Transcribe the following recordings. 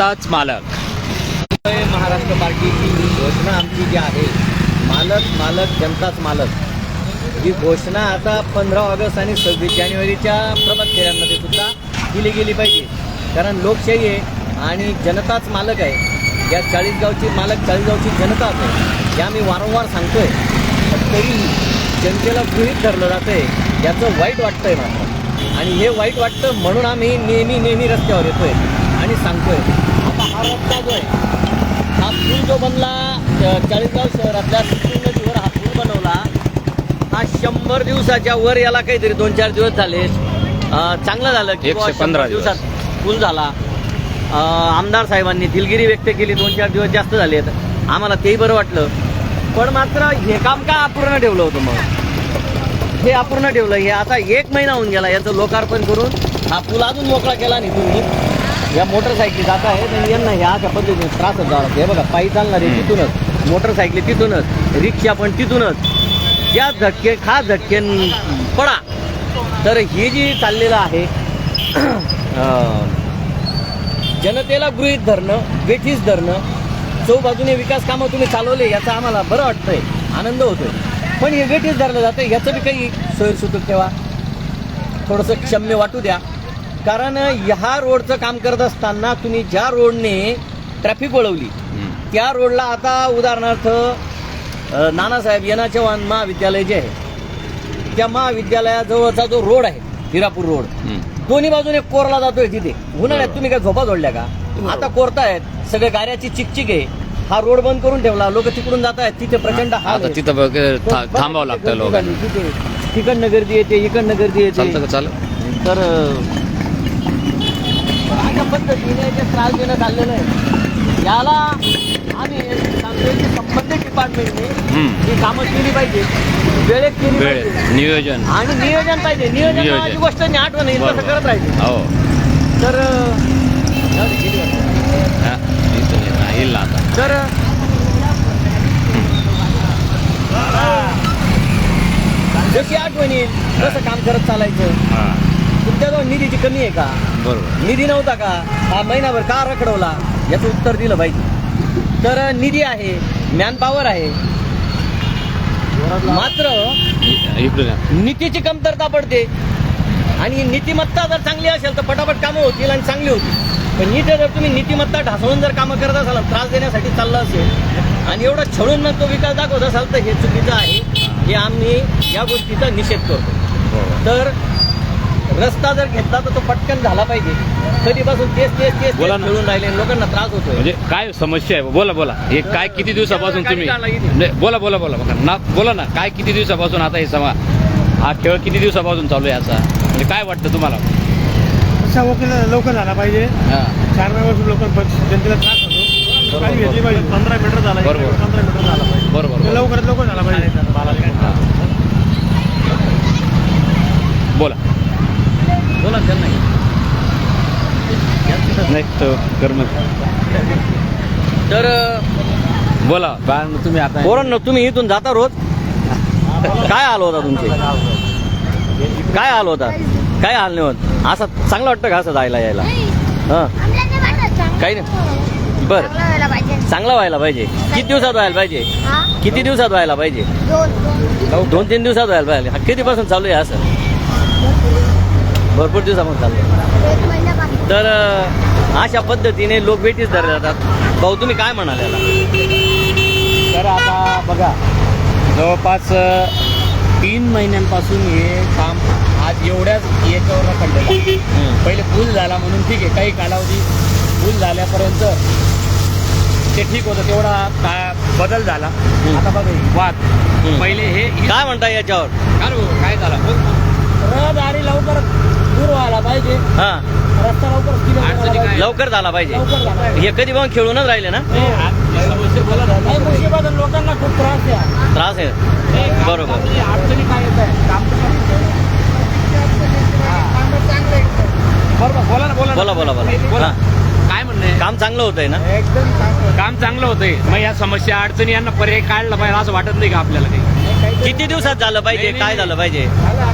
स्वतःच मालक. महाराष्ट्र पार्टीची ही घोषणा आमची जी आहे मालक मालक जनताच मालक ही घोषणा आता पंधरा ऑगस्ट आणि सव्वीस जानेवारीच्या प्रभात फेऱ्यांमध्ये सुद्धा दिली गेली पाहिजे. कारण लोकशाही आहे आणि जनताच मालक आहे. या चाळीसगावची मालक चाळीसगावची जनताच आहे हे आम्ही वारंवार सांगतोय. तरी जनतेला गृहीत धरलं जातं आहे याचं वाईट वाटतंय मात्र. आणि हे वाईट वाटतं म्हणून आम्ही नेहमी नेहमी रस्त्यावर येतोय आणि सांगतोय. आता हा रस्ता जो आहे हा पूल जो बनला चाळीसगाव शहरातल्या सिंधू नदीवर हा पूल बनवला. हा शंभर दिवसाच्या वर याला काहीतरी दोन चार दिवस झाले. चांगलं झालं की बुवा 115 शंभर दिवस. दिवसात पूल झाला. अ, आमदार साहेबांनी दिलगिरी व्यक्त केली दोन चार दिवस जास्त झालेत. आम्हाला तेही बरं वाटलं. पण मात्र हे काम का अपूर्ण ठेवलं होतं मग? हे अपूर्ण ठेवलं. हे आता एक महिना होऊन गेला याचं लोकार्पण करून हा पूल अजून मोकळा केला नाही तुम्ही या मोटरसायकली जात आहेत आणि यांना ह्या अशा पद्धतीने त्रास झाला. हे बघा पायी चालणारे. तिथूनच मोटरसायकली तिथूनच रिक्षा पण तिथूनच. या झटके खा झटके पडा. तर हे जी चाललेलं आहे जनतेला गृहीत धरणं वेठीस धरणं चौबाजूने विकास कामं तुम्ही चालवले याचं आम्हाला बरं वाटतंय आनंद होतोय. पण हे वेठीस धरलं जातं याचं बी काही सोयीसुतक ठेवा. थोडंसं क्षम्य वाटू द्या. कारण ह्या रोडचं काम करत असताना तुम्ही ज्या रोडने ट्रॅफिक वळवली. त्या रोडला आता उदाहरणार्थ नानासाहेब येना चव्हाण महाविद्यालय जे आहे त्या महाविद्यालयाजवळचा जो रोड आहे हिरापूर रोड. दोन्ही बाजूने कोरला जातोय तिथे. उन्हाळ्यात तुम्ही काय झोपा जोडल्या का? आता कोरतायत सगळे गाड्याची चिकचिक आहे हा रोड बंद करून ठेवला लोक तिकडून जात आहेत तिथे प्रचंड. तिथं थांबावं लागतं लोकांना. तिथे तिकडनं गर्दी येते इकडनं गर्दी येते. तर अशा पद्धतीने जे त्रास देण्यात चाललेलं आहे याला आम्ही सांगतोय की संबंधित डिपार्टमेंटने. ही कामं केली पाहिजे वेळेत केली पाहिजे. नियोजन. आणि नियोजन पाहिजे. नियोजन गोष्ट आठवण येईल बरोबर. करत राहायचं. हो. तर. हा, येईल आता. तर जशी आठवण येईल तसं काम करत चालायचं. तुमच्याजवळ निधीची कमी आहे का? बरोबर. निधी नव्हता का? हा महिनाभर का रखडवला? याचं उत्तर दिलं पाहिजे. तर निधी आहे मॅन पॉवर आहे. मात्र. नीतीची कमतरता पडते. आणि नीतिमत्ता जर चांगली असेल तर पटापट कामं होतील आणि चांगली होतील. पण इथे जर तुम्ही नीतिमत्ता ढासळून जर कामं करत असाल त्रास देण्यासाठी चाललं असेल. आणि एवढं छळून मग तो विकास दाखवत असाल तर हे चुकीचं आहे. हे आम्ही या गोष्टीचा निषेध करतो. बरोबर. तर रस्ता जर घेतला तर तो पटकन झाला पाहिजे. कधीपासून तेच तेच तेच बोला तेच ना. खेळून राहिले लोकांना त्रास होतोय. म्हणजे काय समस्या आहे? बोला बोला. हे काय किती दिवसापासून तुम्ही. नाही, बोला बोला बोला. बघा ना बोला ना. काय किती दिवसापासून आता हे समा हा खेळ किती दिवसापासून चालू आहे असा म्हणजे काय वाटतं तुम्हाला? अशा वकील लवकर झाला पाहिजे. हा. चार वर्ष लोक जनतेला त्रास होतो. बरोबर, काही घेतली पाहिजे. पंधरा मीटर झाला. बरोबर. पंधरा मीटर झाला पाहिजे. बरोबर ते बरोबर. लवकरात लवकर झाला पाहिजे. बोला. बोला त्यांना नाही तर कर्म तर बोला. कारण तुम्ही आता पोरांनो तुम्ही इथून जाता रोज? काय हाल होता तुमचे? काय हाल होता? काय हाल नाही होत? असं चांगलं वाटतं का असं जायला यायला? हां? काही नाही. बरं. चांगलं व्हायला पाहिजे. किती दिवसात व्हायला पाहिजे? किती दिवसात व्हायला पाहिजे? दोन तीन दिवसात व्हायला पाहिजे. कितीपासून चालू आहे असं? भरपूर दिवसापासून चालू आहे तर अशा पद्धतीने लोक भेटीच धरले जातात. भाऊ तुम्ही काय म्हणाल याला तर आता बघा जवळपास तीन महिन्यांपासून हे काम आज एवढ्याच याच्यावर रखडलेलं. पहिले पूल झाला म्हणून ठीक आहे काही कालावधी पूल झाल्यापर्यंत ते ठीक होतं तेवढा का बदल झाला. आता बघा हे वाद पहिले हे काय म्हणता याच्यावर? काय झालं? रहदारी लवकर दूर व्हायला पाहिजे हा रस्ता लवकर clear व्हायला अडचणी काय? पाहिजे. लवकर झाला पाहिजे लवकर झाला पाहिजे. हे कधी मग खेळूनच राहिले ना नाही, आहे, लोकांना खूप त्रास आहे त्रास आहे हे बरोबर. अडचणी काय येत आहे काम बरोबर बोला ना बोला ना. बोला बोला. हा. काय म्हणणं आहे? काम चांगलं होतंय ना एकदम चांगलं. काम चांगलं होतंय मग या समस्या अडचणी यांना पर्याय काढला पाहिजे असं वाटत नाही का आपल्याला काही किती दिवसात झालं पाहिजे काय. झालं पाहिजे झालं हा?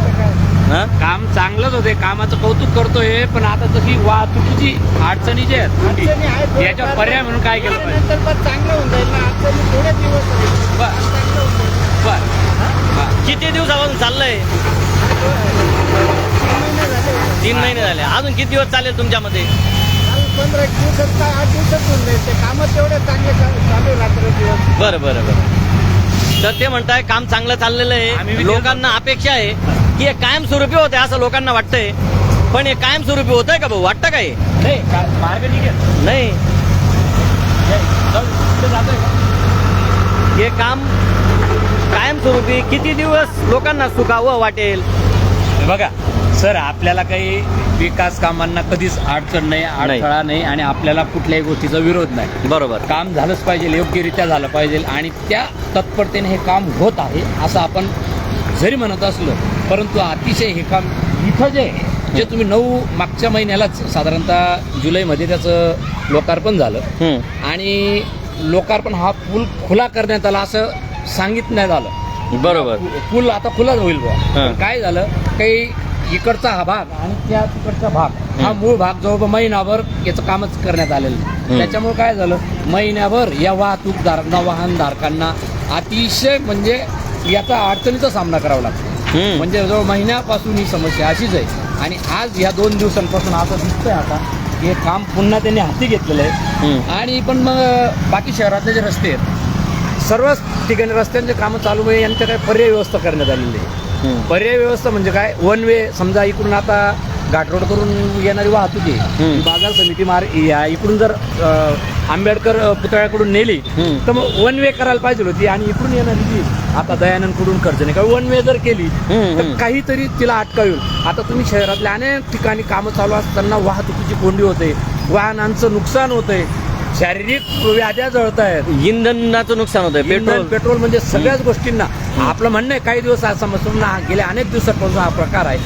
काम चांगलंच होते कामाचं कौतुक करतोय पण आता तशी वाहतुकीची अडचणी जे आहेत याच्या. पर्याय म्हणून काय केलं पाहिजे? नंतर पण चांगलं होऊन जाईल ना. अडचणी दिवस. बर. किती दिवसापासून चाललंय? तीन महिने झाले. तीन महिने झाले. अजून किती दिवस चालेल तुमच्यामध्ये? काल पंधरा एक दिवसात काय आठ दिवसात होऊन जाईल. ते कामं तेवढे चांगले चा- चालू आहे रात्र दिवस. बरं बरं बरं. तर ते म्हणताय काम चांगलं चाललेलं आहे. लोकांना अपेक्षा आहे. की हे कायमस्वरूपी होते असं लोकांना वाटतंय. पण हे कायमस्वरूपी होत आहे का भाऊ? वाटतं काय नाही का- नाही. हे, जाऊ, कुठे जातोय का? हे काम कायमस्वरूपी किती दिवस लोकांना सुखावं वाटेल? हे बघा सर आपल्याला काही विकास कामांना कधीच अडचण नाही. अडथळा नाही आणि आपल्याला कुठल्याही गोष्टीचा विरोध नाही. बरोबर. काम झालंच पाहिजे योग्यरित्या झालं पाहिजे आणि त्या तत्परतेने हे काम होत आहे असं आपण जरी म्हणत असलो परंतु अतिशय हे काम इथं जे जे तुम्ही नऊ मागच्या महिन्यालाच साधारणतः जुलैमध्ये त्याचं लोकार्पण झालं. आणि लोकार्पण हा पूल खुला करण्यात आला असं सांगितण्यात आलं बरोबर पूल आता खुलाच होईल. पण काय झालं काही इकडचा हा भाग आणि त्या तिकडचा भाग हा मूळ भाग जवळपास महिनाभर याचं कामच करण्यात आलेलं. त्याच्यामुळे काय झालं महिन्याभर या वाहतूकदारांना वाहनधारकांना अतिशय म्हणजे याचा अडचणीचा सामना करावा लागतो. म्हणजे जवळ महिन्यापासून ही समस्या अशीच आहे. आणि आज ह्या दोन दिवसांपासून आता दिसतंय आता हे काम पुन्हा त्यांनी हाती घेतलेलं आहे. आणि पण मग बाकी शहरातले जे रस्ते आहेत सर्वच ठिकाणी रस्त्यांचे कामं चालू आहे यांच्या काही पर्याय व्यवस्था करण्यात आलेली आहे. पर्याय व्यवस्था म्हणजे काय? वन वे समजा इकडून आता घाट रोड करून येणारी वाहतूक आहे. बाजार समिती मार या इकडून जर आंबेडकर पुतळ्याकडून नेली. तर मग वन वे करायला पाहिजे होती आणि इकडून येणारी जी आता दयानंदकडून कर्ज नाही का वन वे जर केली तर. काहीतरी तिला अटका येईल आता तुम्ही शहरातल्या अनेक ठिकाणी कामं चालू असताना वाहतुकीची कोंडी होते वाहनांचं नुकसान होतंय शारीरिक व्याध्या जळत आहेत इंधनाचं नुकसान होतंय पेट्रोल. पेट्रोल म्हणजे सगळ्याच गोष्टींना. आपलं म्हणणं आहे काही दिवस समजतो ना गेल्या अनेक दिवसापासून हा प्रकार आहे.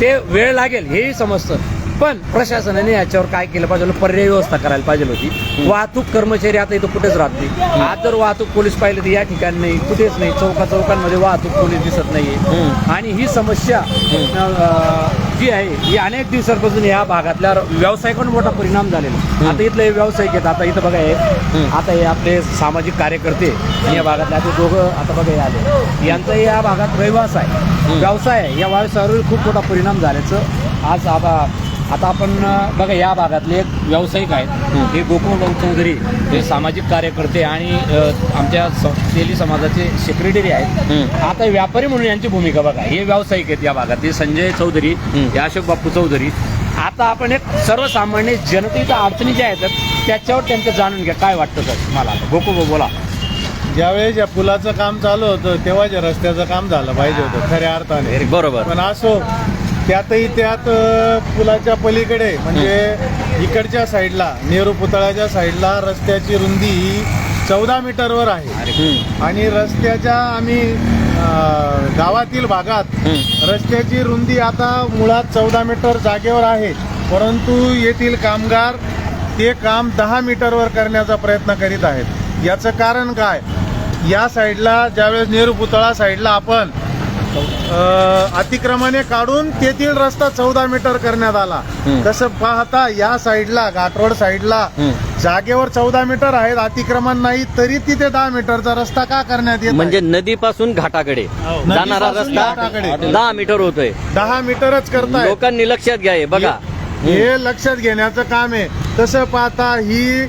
ते वेळ लागेल हेही समजतं. पण प्रशासनाने याच्यावर काय केलं पाहिजे? पर्याय व्यवस्था करायला पाहिजे होती. वाहतूक कर्मचारी आता इथं कुठेच राहत नाही. आज जर वाहतूक पोलीस पाहिलं तर या ठिकाणी नाही कुठेच नाही. चौका चौकांमध्ये वाहतूक पोलीस दिसत नाहीये. आणि ही समस्या जी आहे ही अनेक दिवसांपासून या भागातल्या व्यवसायाकडून मोठा परिणाम झालेला. आता इथले हे व्यावसायिक आहेत. आता इथं बघा आता हे आपले सामाजिक कार्यकर्ते या भागातले आता दोघं आता बघा हे आले. यांचा या भागात रहिवास आहे. व्यवसाय आहे. या व्यवसायावर खूप मोठा परिणाम झाल्याचं आज आता आता आपण बघा या भागातले एक व्यावसायिक आहेत. हे. गोकुळराव चौधरी हे सामाजिक कार्यकर्ते आणि आमच्या तेली समाजाचे सेक्रेटरी आहेत. आता व्यापारी म्हणून यांची भूमिका बघा. हे व्यावसायिक आहेत या भागात हे संजय चौधरी हम्म. हे अशोक बापू चौधरी. आता आपण एक सर्वसामान्य जनतेच्या अडचणी ज्या आहेत त्याच्यावर त्यांचं जाणून घ्या. काय वाटतं सर मला गोकू बोला. ज्यावेळेस या पुलाचं काम चालू होतं तेव्हा जे रस्त्याचं काम झालं पाहिजे होतं खऱ्या अर्थाने. बरोबर. पण असो त्यातही त्यात पुलाच्या पलीकडे म्हणजे इकडच्या साईडला नेहरू पुतळ्याच्या साईडला रस्त्याची रुंदी ही चौदा मीटरवर आहे. आणि रस्त्याच्या आम्ही गावातील भागात. रस्त्याची रुंदी आता मुळात चौदा मीटर जागेवर आहे. परंतु येथील कामगार ते काम दहा मीटरवर करण्याचा प्रयत्न करीत आहेत. याचं कारण काय? या साईडला ज्यावेळेस नेहरू पुतळा साईडला आपण अतिक्रमणे काढून तेथील रस्ता चौदा मीटर करण्यात आला. तसं पाहता या साईडला घाटरोड साईडला. जागेवर चौदा मीटर आहेत अतिक्रमण नाही तरी तिथे दहा मीटरचा रस्ता का करण्यात येत म्हणजे नदीपासून घाटाकडे जाणारा नदीपासून रस्ता. दहा मीटर होतोय दहा मीटरच करताय लोकांनी लक्षात घ्या हे बघा हे लक्षात घेण्याचं काम आहे तसं पाहता ही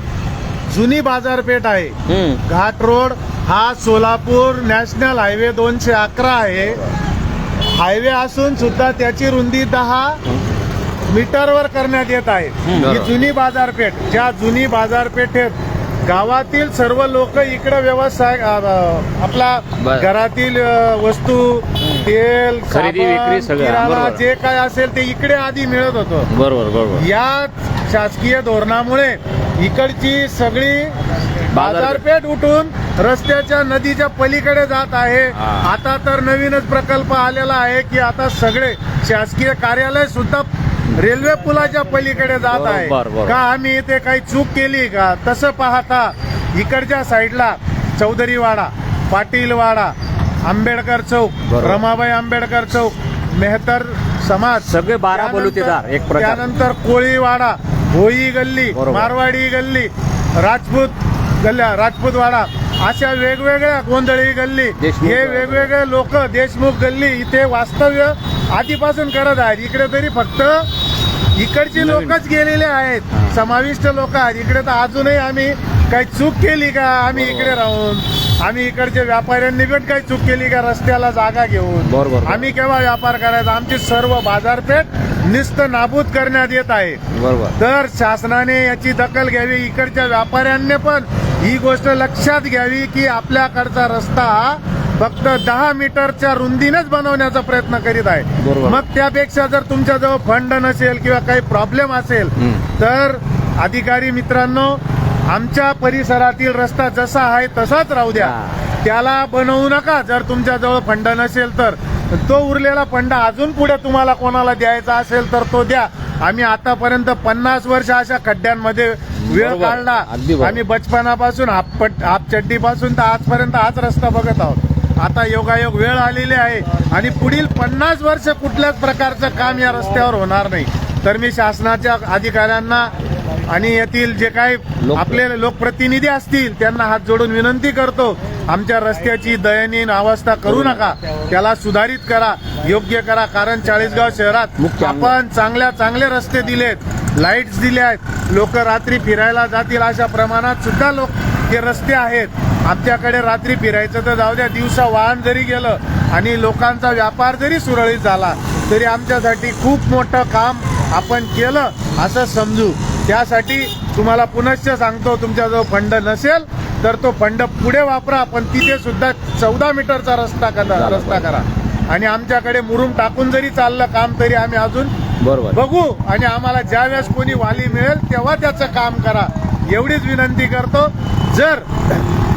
जुनी बाजारपेठ आहे. घाट रोड हा सोलापूर नॅशनल हायवे दोनशे अकरा आहे हायवे असून सुद्धा त्याची रुंदी दहा मीटरवर करण्यात येत आहे ही. जुनी बाजारपेठ ज्या जुनी बाजारपेठेत गावातील सर्व लोक इकडे व्यवसाय आपला. घरातील वस्तू तेल खरेदी, किराणा. जे काय असेल ते इकडे आधी मिळत होतं बरोबर बरोबर या शासकीय धोरणामुळे इकडची सगळी बाजारपेठ उठून रस्त्याच्या नदीच्या पलीकडे जात आहे. आता तर नवीनच प्रकल्प आलेला आहे की आता सगळे शासकीय कार्यालय सुद्धा रेल्वे पुलाच्या पलीकडे जात आहे. का आम्ही इथे काही चूक केली का तसं पाहता इकडच्या साईडला चौधरीवाडा पाटीलवाडा आंबेडकर चौक. रमाबाई आंबेडकर चौक मेहतर समाज सगळे बारा बलुतेदार एक त्यानंतर कोळीवाडा भोई गल्ली. मारवाडी गल्ली राजपूत गल्ल्या राजपूतवाडा अशा वेगवेगळ्या गोंधळी गल्ली. हे वेगवेगळे लोक देशमुख गल्ली इथे वास्तव्य आधीपासून करत आहेत. इकडे तरी फक्त इकडची लोकच गेलेले आहेत. समाविष्ट लोक आहेत. इकडे तर अजूनही आम्ही काही चूक केली का? आम्ही इकडे राहून आम्ही इकडच्या व्यापाऱ्यांनी पण काही चूक केली का? रस्त्याला जागा घेऊन. आम्ही केव्हा व्यापार करायचा? आमची सर्व बाजारपेठ निस्त नाबूद करण्यात येत आहे बरोबर तर शासनाने याची दखल घ्यावी इकडच्या व्यापाऱ्यांनी पण ही गोष्ट लक्षात घ्यावी की आपल्याकडचा रस्ता फक्त दहा मीटरच्या रुंदीनेच बनवण्याचा प्रयत्न करीत आहे. मग त्यापेक्षा जर तुमच्याजवळ फंड नसेल किंवा काही प्रॉब्लेम असेल. तर अधिकारी मित्रांनो आमच्या परिसरातील रस्ता जसा आहे तसाच राहू द्या. त्याला बनवू नका जर तुमच्याजवळ फंड नसेल तर तो उरलेला फंड अजून पुढे तुम्हाला कोणाला द्यायचा असेल तर तो द्या आम्ही आतापर्यंत पन्नास वर्ष अशा खड्ड्यांमध्ये वेळ. काढला. आम्ही बचपनापासून हापपट हाफ चड्डीपासून तर आजपर्यंत हाच रस्ता बघत आहोत आता योगायोग वेळ आलेली आहे आणि पुढील पन्नास वर्ष कुठल्याच प्रकारचं काम या रस्त्यावर होणार नाही तर मी शासनाच्या अधिकाऱ्यांना आणि येथील जे काही आपले लोकप्रतिनिधी असतील त्यांना हात जोडून विनंती करतो आमच्या रस्त्याची दयनीय अवस्था करू नका. त्याला सुधारित करा योग्य करा कारण चाळीसगाव शहरात. आपण चांगल्या चांगले रस्ते दिलेत लाईट्स दिले आहेत. लोक रात्री फिरायला जातील अशा प्रमाणात सुद्धा लोक हे रस्ते आहेत. आमच्याकडे रात्री फिरायचं तर जाऊ द्या दिवसा वाहन जरी गेलं आणि लोकांचा व्यापार जरी सुरळीत झाला तरी आमच्यासाठी खूप मोठं काम आपण केलं असं समजू. त्यासाठी तुम्हाला पुनश्च सांगतो तुमच्याजवळ फंड नसेल तर तो फंड पुढे वापरा पण तिथे सुद्धा चौदा मीटरचा रस्ता करा रस्ता करा. आणि आमच्याकडे मुरुम टाकून जरी चाललं काम तरी आम्ही अजून बरोबर. बघू. आणि आम्हाला ज्यावेळेस कोणी वाली मिळेल तेव्हा त्याचं काम करा. एवढीच विनंती करतो जर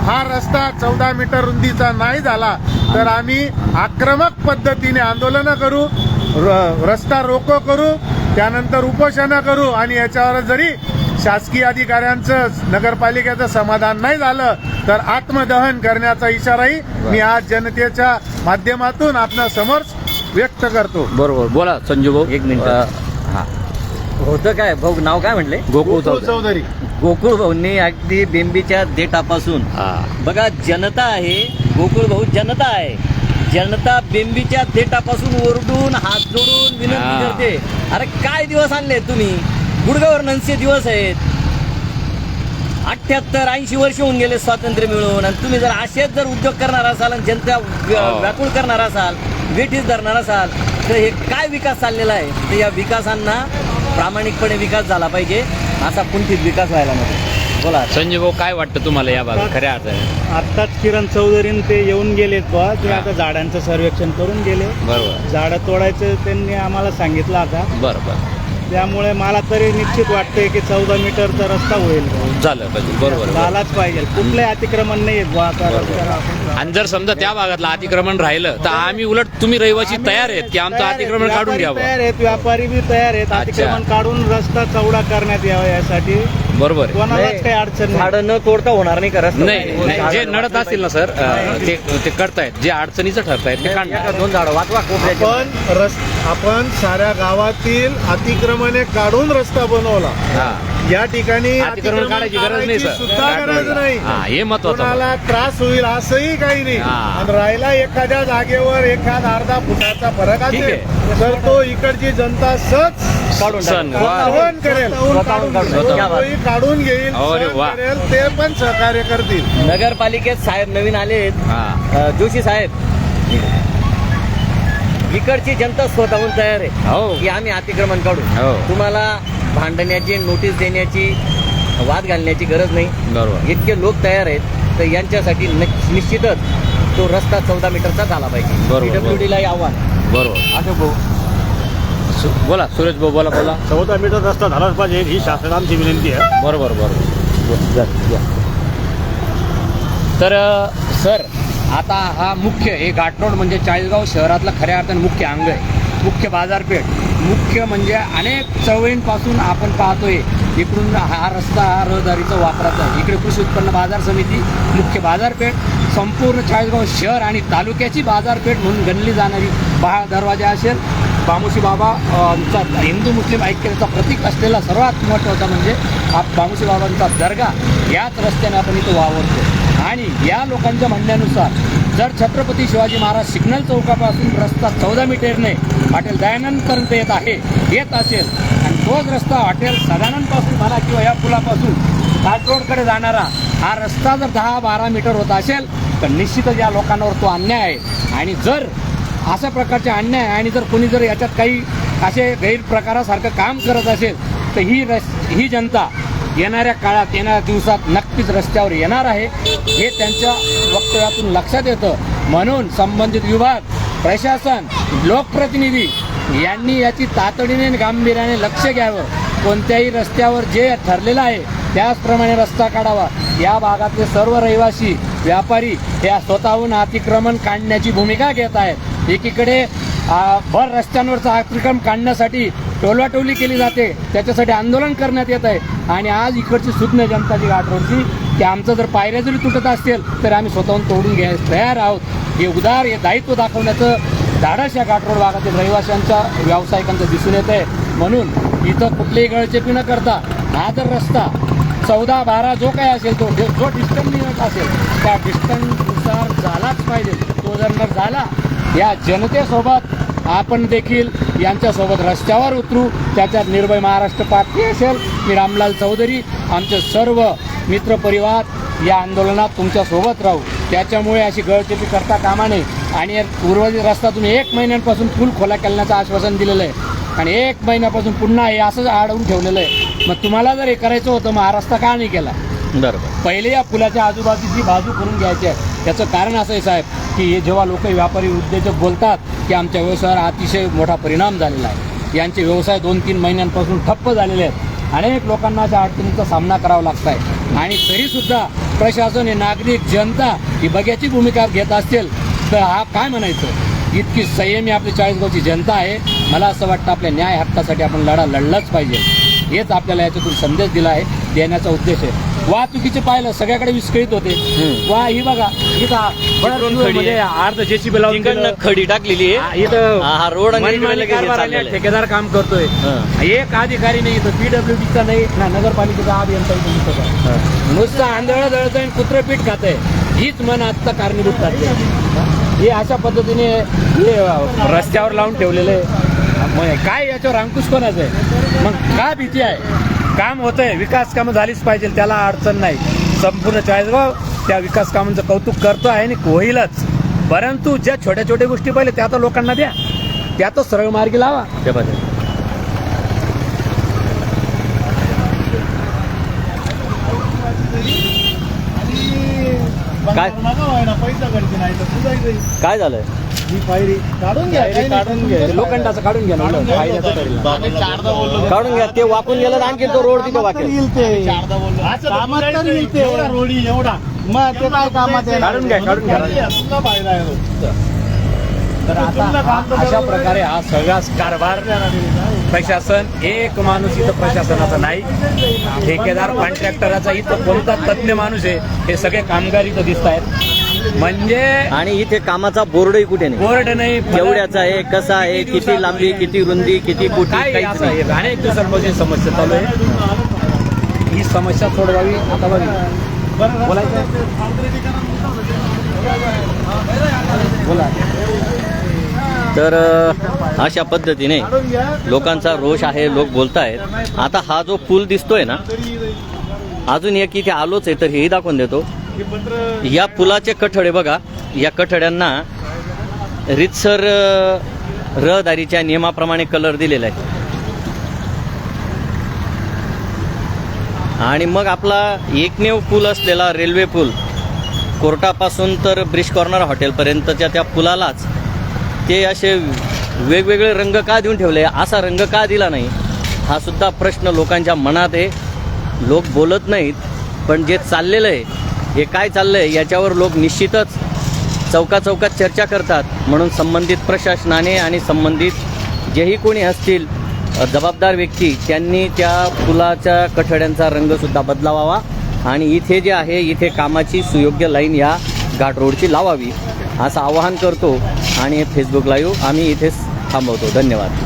हा रस्ता चौदा मीटर रुंदीचा नाही झाला तर आम्ही आक्रमक पद्धतीने आंदोलनं करू रस्ता रोको करू त्यानंतर उपोषणं करू आणि याच्यावर जरी शासकीय अधिकाऱ्यांचं नगरपालिकेचं समाधान नाही झालं तर आत्मदहन करण्याचा इशाराही मी आज जनतेच्या माध्यमातून आपल्यासमोर व्यक्त करतो. बरोबर. बोला संजू भाऊ एक मिनिट. अ, हा. होतं काय? भाऊ नाव काय म्हटले? गोकुळ चौधरी. गोकुळ भाऊंनी अगदी बेंबीच्या देठापासून हा. बघा जनता आहे. गोकुळ भाऊ जनता आहे. जनता बेंबीच्या देठापासून ओरडून हात जोडून विनंती. करते. अरे काय दिवस आणले तुम्ही? गुडगावर ननसे दिवस आहेत. अठ्याहत्तर ऐंशी वर्ष होऊन गेले स्वातंत्र्य मिळून. आणि तुम्ही जर असेच जर उद्योग करणार असाल आणि जनता हो. व्याकुळ करणार असाल वेठीस धरणार असाल तर हे काय विकास चाललेला आहे? तर या विकासांना प्रामाणिकपणे विकास झाला पाहिजे. असा कुंठित विकास व्हायला नको. बोला. संजय भाऊ काय वाटतं तुम्हाला या बाबत खऱ्या अर्थाने. आत्ताच किरण चौधरीन ते येऊन गेलेत बा ते हा. आता झाडांचं सर्वेक्षण करून गेले. बरोबर. झाडं तोडायचं त्यांनी आम्हाला सांगितलं आता. बरं बरं त्यामुळे मला तरी निश्चित वाटतंय की चौदा मीटरचा रस्ता होईल झालं पाहिजे. बरोबर बरोबर. झालाच पाहिजे. कुठलंही अतिक्रमण नाही आहेत बुवा. आता बरोबर. रस्त्याला आपण- आणि जर समजा त्या भागातलं अतिक्रमण राहिलं तर आम्ही उलट तुम्ही रहिवासी तयार आहेत की आमचं. अतिक्रमण काढून घ्यावं? तयार आहेत व्यापारी बी तयार आहेत. अतिक्रमण काढून रस्ता चौडा करण्यात यावा यासाठी. बरोबर. आहे. कोणालाच काही अडचण नाही. झाडं न तोडता होणार नाही का रस्ता? नाही नाही, जे नडत असतील ना सर अ, ते ते करतायत. जे अडचणीचं ठरतायत ते एका काढणार. दोन झाडं वाचवा कोपऱ्याचे आपण रस आपण साऱ्या गावातील अतिक्रमणे काढून रस्ता बनवला. हा. या ठिकाणी अतिक्रमण काढायची गरज नाही, सर. सुद्धा गरज नाही. हा हे महत्वाचं कोणाला त्रास होईल असंही काही नाही हा. आणि राहिला एखाद्या जागेवर एखादा अर्धा फुटाचा फरक ठीक असेल तर तो इकडची जनता सहज काढून सण टाका. वा. सहन करेल स्वतःहून काढून. तोही घेईल अरे सहन वा. करेल ते पण सहकार्य करतील नगरपालिकेत साहेब नवीन आले आहेत हा अ, जोशी साहेब इकडची जनता स्वतःहून तयार आहे हो की आम्ही अतिक्रमण काढू हो. तुम्हाला भांडण्याची नोटीस देण्याची वाद घालण्याची गरज नाही. बरोबर. इतके लोक तयार आहेत तर यांच्यासाठी निश्चितच तो रस्ता चौदा मीटरचा झाला पाहिजे. ला आव्हान. बरोबर. अशोक भाऊ. सु- बोला सुरेश भाऊ बोला बोला. चौदा मीटर रस्ता झालाच पाहिजे ही शासनाची विनंती आहे. बरोबर बरोबर. तर सर आता हा मुख्य हे घाटरोड म्हणजे चाळीसगाव शहरातलं खऱ्या अर्थाने मुख्य अंग आहे. मुख्य बाजारपेठ. मुख्य म्हणजे अनेक चळवळींपासून आपण पाहतोय इकडून हा रस्ता हा रहदारीचा वापराचा इकडे कृषी उत्पन्न बाजार समिती मुख्य बाजारपेठ संपूर्ण चाळीसगाव शहर आणि तालुक्याची बाजारपेठ म्हणून गणली जाणारी बहा दरवाजा असेल. बामुशी बाबांचा हिंदू मुस्लिम ऐक्यतेचा प्रतीक असलेला सर्वात महत्त्वाचा म्हणजे हा बामुशी बाबांचा दर्गा. याच रस्त्याने आपण इथं वावरतो. आणि या लोकांच्या म्हणण्यानुसार जर छत्रपती शिवाजी महाराज सिग्नल चौकापासून रस्ता चौदा मीटरने हॉटेल दयानंदपर्यंत येत आहे येत असेल तोच रस्ता हॉटेल सदानंदपासून म्हणा किंवा या पुलापासून घाट रोडकडे जाणारा हा रस्ता जर दहा बारा मीटर होत असेल तर निश्चितच या लोकांवर तो अन्याय आहे. आणि जर अशा प्रकारचे अन्याय आणि जर कोणी जर याच्यात काही असे गैरप्रकारासारखं काम करत असेल तर ही रस ही जनता येणाऱ्या काळात येणाऱ्या दिवसात नक्कीच रस्त्यावर येणार आहे. हे त्यांच्या वक्तव्यातून लक्षात येतं. म्हणून संबंधित विभाग प्रशासन लोकप्रतिनिधी यांनी याची तातडीने गांभीर्याने लक्ष घ्यावं. कोणत्याही रस्त्यावर जे ठरलेलं आहे त्याचप्रमाणे रस्ता काढावा. या भागातले सर्व रहिवासी व्यापारी या स्वतःहून अतिक्रमण काढण्याची भूमिका घेत आहेत. एकीकडे भर रस्त्यांवरचं अतिक्रमण काढण्यासाठी टोलवाटोली केली जाते. त्याच्यासाठी आंदोलन करण्यात येत आहे. आणि आज इकडची सुज्ञ जनता जी घाटरोडची की आमचं जर पायऱ्या जरी तुटत असतील तर आम्ही स्वतःहून तोडून घ्यायला तयार आहोत. हे उदार हे दायित्व दाखवण्याचं धाडस या घाटरोड भागातील रहिवाशांच्या व्यावसायिकांचं दिसून येत आहे म्हणून इथं कुठलीही गळचेपी न करता हा जर रस्ता चौदा बारा जो काय असेल तो जो डिस्टन्स लिमिट असेल त्या डिस्टन्सनुसार झालाच पाहिजे. तो जर न झाला या जनतेसोबत आपण देखील यांच्यासोबत रस्त्यावर उतरू. त्याच्यात निर्भय महाराष्ट्र पार्टी असेल मी रामलाल चौधरी आमचे सर्व मित्रपरिवार या आंदोलनात तुमच्यासोबत राहू. त्याच्यामुळे अशी गळचेपी करता कामा नये. आणि उर्वरित रस्ता तुम्ही एक महिन्यांपासून फुल खोला करण्याचं आश्वासन दिलेलं आहे. आणि एक महिन्यापासून पुन्हा हे असंच अडवून ठेवलेलं आहे. मग तुम्हाला जर हे करायचं होतं मग हा रस्ता का नाही केला? बरोबर. पहिले या पुलाच्या आजूबाजूची बाजू करून घ्यायची आहे. त्याचं कारण असं आहे साहेब की हे जेव्हा लोक व्यापारी उद्योजक बोलतात की आमच्या व्यवसायावर अतिशय मोठा परिणाम झालेला आहे. यांचे व्यवसाय दोन तीन महिन्यांपासून ठप्प झालेले आहेत. अनेक लोकांना त्या अडचणीचा सामना करावा लागत आहे आणि तरीसुद्धा प्रशासन हे नागरिक जनता ही बघ्याची भूमिका घेत असेल तर हा काय म्हणायचं? इतकी संयमी आपली चाळीसगावची जनता आहे. मला असं वाटतं आपल्या न्याय हक्कासाठी आपण लढा लढलाच पाहिजे. हेच आपल्याला याच्यातून संदेश दिला आहे. देण्याचा उद्देश आहे. वाहतुकीचे पाहिलं सगळ्याकडे विस्कळीत होते वा ही बघा इथं म्हणजे. अर्ध जेसीबी लावून. खडी टाकलेली आहे इथं रोड आणि. ठेकेदार काम करतोय. एक अधिकारी नाही इथं पीडब्ल्यूडीचा नाही ना नगरपालिकेचा अभियंता इथं. नुसतं आंधळ दळत आहे कुत्र पीठ खात आहे हीच मन आत्ता कारणीभूत ठरते हे अशा पद्धतीने हे रस्त्यावर लावून ठेवलेलं काय याच्यावर अंकुश कोणाचं आहे मग काय भीती आहे काम होतंय विकास कामं झालीच पाहिजे त्याला अडचण नाही. संपूर्ण चाळीसगाव त्या विकास कामांचं कौतुक करतो आहे आणि होईलच. परंतु ज्या छोट्या छोट्या गोष्टी पाहिले त्या तर लोकांना द्या. त्या तर सरळ मार्गी लावा. काय झालंय? ही पायरी काढून घ्या काही नाही, काढून घ्या तुमचं लोखंडाचं काढून घ्या ना काढून घ्या. फायद्याचं ठरेल ना. आम्ही चारदा बोललो. काढून घ्या ते वाकून गेलं तर आणखी तो रोड तिथे कामात वाकेल तरी येईल ते. कामात तरी येईल ते. एवढा रोडी एवढा मग ते काय कामात येणार? काढून घ्या, काढून घ्या. तुमचा फायदा आहे तो. तर आता हा- अशा प्रकारे हा सगळा कारभार प्रशासन एक माणूस इथं प्रशासनाचा नाही ठेकेदार कॉन्ट्रॅक्टराचा इथं कोणता तज्ज्ञ माणूस आहे हे सगळे कामगार इथं दिसत आहेत म्हणजे आणि इथे कामाचा बोर्डही कुठे नाही. बोर्ड नाही केवढ्याचा आहे कसा आहे किती लांबी किती रुंदी किती कुठे असं आहे अनेक दिवसांपासून समस्या चालू आहे. ही समस्या सोडवावी आता बघ. बोलायचं? बोला. तर अशा पद्धतीने लोकांचा रोष आहे लोक बोलतायत. आता हा जो पूल दिसतोय ना अजून एक इथे आलोच आहे तर हेही दाखवून देतो. या पुलाचे कठडे बघा. या कठड्यांना रितसर रहदारीच्या नियमाप्रमाणे कलर दिलेला आहे आणि मग आपला एकमेव पूल असलेला रेल्वे पूल कोर्टापासून तर ब्रिज कॉर्नर हॉटेलपर्यंतच्या त्या पुलालाच ते असे वेगवेगळे रंग का देऊन ठेवले? असा रंग का दिला नाही? हा सुद्धा प्रश्न लोकांच्या मनात आहे. लोक बोलत नाहीत पण जे चाललेलं आहे हे काय चाललं आहे याच्यावर लोक निश्चितच चौका चौकात चर्चा करतात. म्हणून संबंधित प्रशासनाने आणि संबंधित जेही कोणी असतील जबाबदार व्यक्ती त्यांनी त्या पुलाच्या कठड्यांचा रंगसुद्धा बदलावा आणि इथे जे आहे इथे कामाची सुयोग्य लाईन या घाट रोडची लावावी असं आवाहन करतो. आणि फेसबुक लाईव्ह आम्ही इथेच थांबवतो. धन्यवाद.